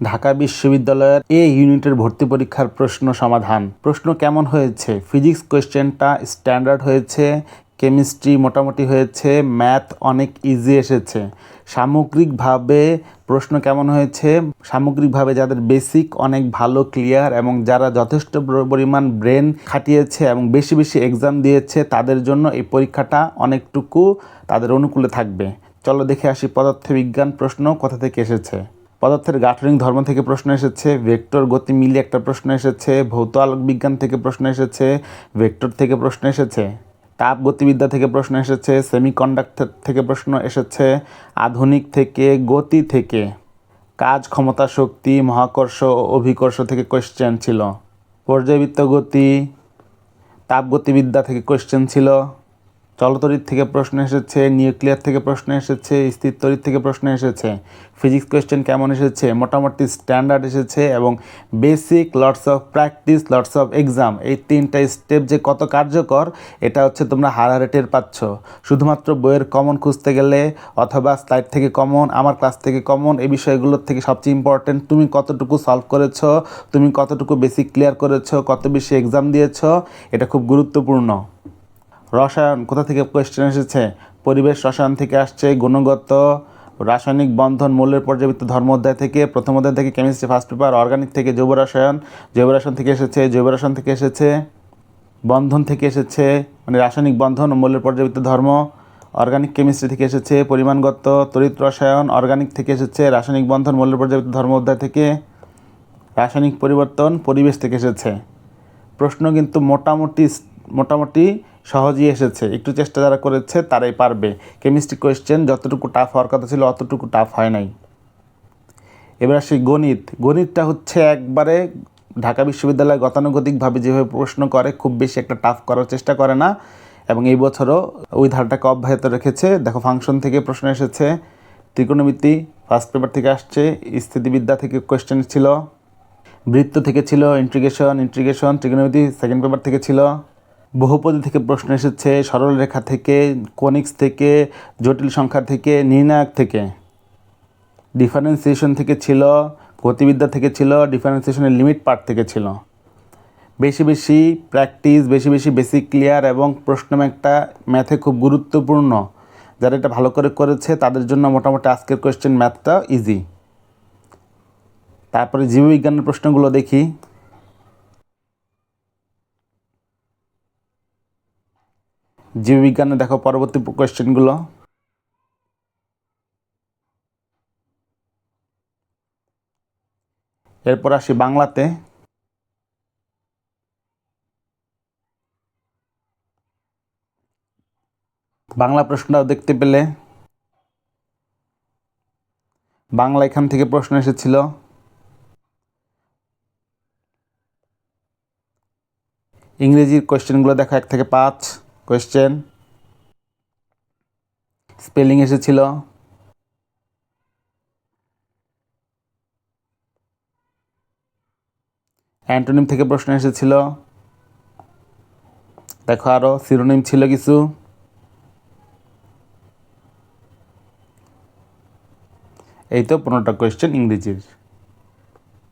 ঢাকা বিশ্ববিদ্যালয়ের এ ইউনিটের ভর্তি পরীক্ষার প্রশ্ন সমাধান। প্রশ্ন কেমন হয়েছে? ফিজিক্স কোয়েশ্চেনটা স্ট্যান্ডার্ড হয়েছে, কেমিস্ট্রি মোটামুটি হয়েছে, ম্যাথ অনেক ইজি এসেছে। সামগ্রিকভাবে প্রশ্ন কেমন হয়েছে? সামগ্রিকভাবে যাদের বেসিক অনেক ভালো ক্লিয়ার এবং যারা যথেষ্ট পরিমাণ ব্রেন খাটিয়েছে এবং বেশি বেশি এক্সাম দিয়েছে, তাদের জন্য এই পরীক্ষাটা অনেকটুকু তাদের অনুকূলে থাকবে। চলো দেখে আসি পদার্থবিজ্ঞান প্রশ্ন কোথা থেকে এসেছে। পদার্থের গাঠনিক ধর্ম থেকে প্রশ্ন এসেছে, ভেক্টর গতি মিলিয়ে একটা প্রশ্ন এসেছে, ভৌত আলোক বিজ্ঞান থেকে প্রশ্ন এসেছে, ভেক্টর থেকে প্রশ্ন এসেছে, তাপ গতিবিদ্যা থেকে প্রশ্ন এসেছে, সেমিকন্ডাক্টর থেকে প্রশ্ন এসেছে, আধুনিক থেকে, গতি থেকে। কাজ, ক্ষমতা, শক্তি, মহাকর্ষ ও অভিকর্ষ থেকে কোয়েশ্চেন ছিল। পর্যায়বৃত্ত গতি তাপগতিবিদ্যা থেকে কোয়েশ্চেন ছিল। চলতরিৎ থেকে প্রশ্ন এসেছে, নিউক্লিয়ার থেকে প্রশ্ন এসেছে, স্থির তড়িৎ থেকে প্রশ্ন এসেছে। ফিজিক্স কোয়েশ্চেন কেমন এসেছে? মোটামুটি স্ট্যান্ডার্ড এসেছে এবং basic lots of practice lots of exam এই তিনটা স্টেপ যে কত কার্যকর, এটা হচ্ছে তোমরা হারারে টের পাচ্ছ। শুধুমাত্র বইয়ের কমন খুঁজতে গেলে অথবা স্লাইড থেকে কমন আমার ক্লাস থেকে কমন এই বিষয়গুলোর থেকে সবচেয়ে ইম্পর্টেন্ট তুমি কতটুকু সলভ করেছ, তুমি কতটুকু বেসিক ক্লিয়ার করেছ, কত বেশি এক্সাম দিয়েছ, এটা খুব গুরুত্বপূর্ণ। রসায়ন, কোথা থেকে কোয়েশ্চেন এসেছে? পরিবেশ রসায়ন থেকে আসছে, গুণগত, রাসায়নিক বন্ধন মূল্যের পর্যাবৃত্ত ধর্ম অধ্যায় থেকে, প্রথম অধ্যায় থেকে কেমিস্ট্রি ফার্স্ট পেপার অর্গানিক থেকে জৈব রসায়ন জৈব রসায়ন থেকে এসেছে, জৈব রসায়ন থেকে এসেছে, বন্ধন থেকে এসেছে মানে রাসায়নিক বন্ধন মূল্যের পর্যাবৃত্ত ধর্ম অর্গানিক কেমিস্ট্রি থেকে এসেছে, পরিমাণগত, তড়িৎ রসায়ন অর্গানিক থেকে এসেছে, রাসায়নিক বন্ধন মূল্যের পর্যাবৃত্ত ধর্ম অধ্যায় থেকে, রাসায়নিক পরিবর্তন, পরিবেশ থেকে এসেছে। প্রশ্ন কিন্তু মোটামুটি মোটামুটি সহজেই এসেছে। একটু চেষ্টা যারা করেছে, তারাই পারবে। কেমিস্ট্রি কোয়েশ্চেন যতটুকু টাফ হওয়ার কথা ছিল, অতটুকু টাফ হয় নাই। এবার আসি গণিত। গণিতটা হচ্ছে একবারে ঢাকা বিশ্ববিদ্যালয় গতানুগতিকভাবে যেভাবে প্রশ্ন করে, খুব বেশি একটা টাফ করার চেষ্টা করে না। এবং এই বছরও ওই ধারাটাকে অব্যাহত রেখেছে। দেখো ফাংশন থেকে প্রশ্ন এসেছে, ত্রিকোণমিতি ফার্স্ট পেপার থেকে আসছে, স্থিতিবিদ্যা থেকে কোয়েশ্চেন ছিল, বৃত্ত থেকে ছিল integration integration trigonometry second paper থেকে ছিল। বহুপদী থেকে প্রশ্ন এসেছে সরল রেখা থেকে, কোনিক্স থেকে, জটিল সংখ্যা থেকে, নির্ণায়ক থেকে। ডিফারেন্সিয়েশন থেকে ছিল, গতিবিদ্যা থেকে ছিল, ডিফারেন্সিয়েশনের লিমিট পার্ট থেকে ছিল। বেশি বেশি প্র্যাকটিস, বেশি বেশি বেসিক ক্লিয়ার এবং প্রশ্ন একটা ম্যাথে খুব গুরুত্বপূর্ণ। যারা এটা ভালো করে করেছে, তাদের জন্য মোটামুটি আজকের কোয়েশ্চেন ম্যাথটা ইজি তারপরে জীববিজ্ঞানের প্রশ্নগুলো দেখি। জীববিজ্ঞানে দেখো পরবর্তী কোয়েশ্চেনগুলো এরপর আসি বাংলাতে। বাংলা প্রশ্নটাও দেখতে পেলে। বাংলা এখান থেকে প্রশ্ন এসেছিল। ইংরেজির কোয়েশ্চেনগুলো দেখো এক থেকে পাঁচ। কোয়েশ্চেন স্পেলিং এসেছিল? অ্যান্টোনিম থেকে প্রশ্ন এসেছিল? দেখো আরও সিরোনিম ছিল কিছু? এই তো পনেরোটা কোয়েশ্চেন ইংরেজির।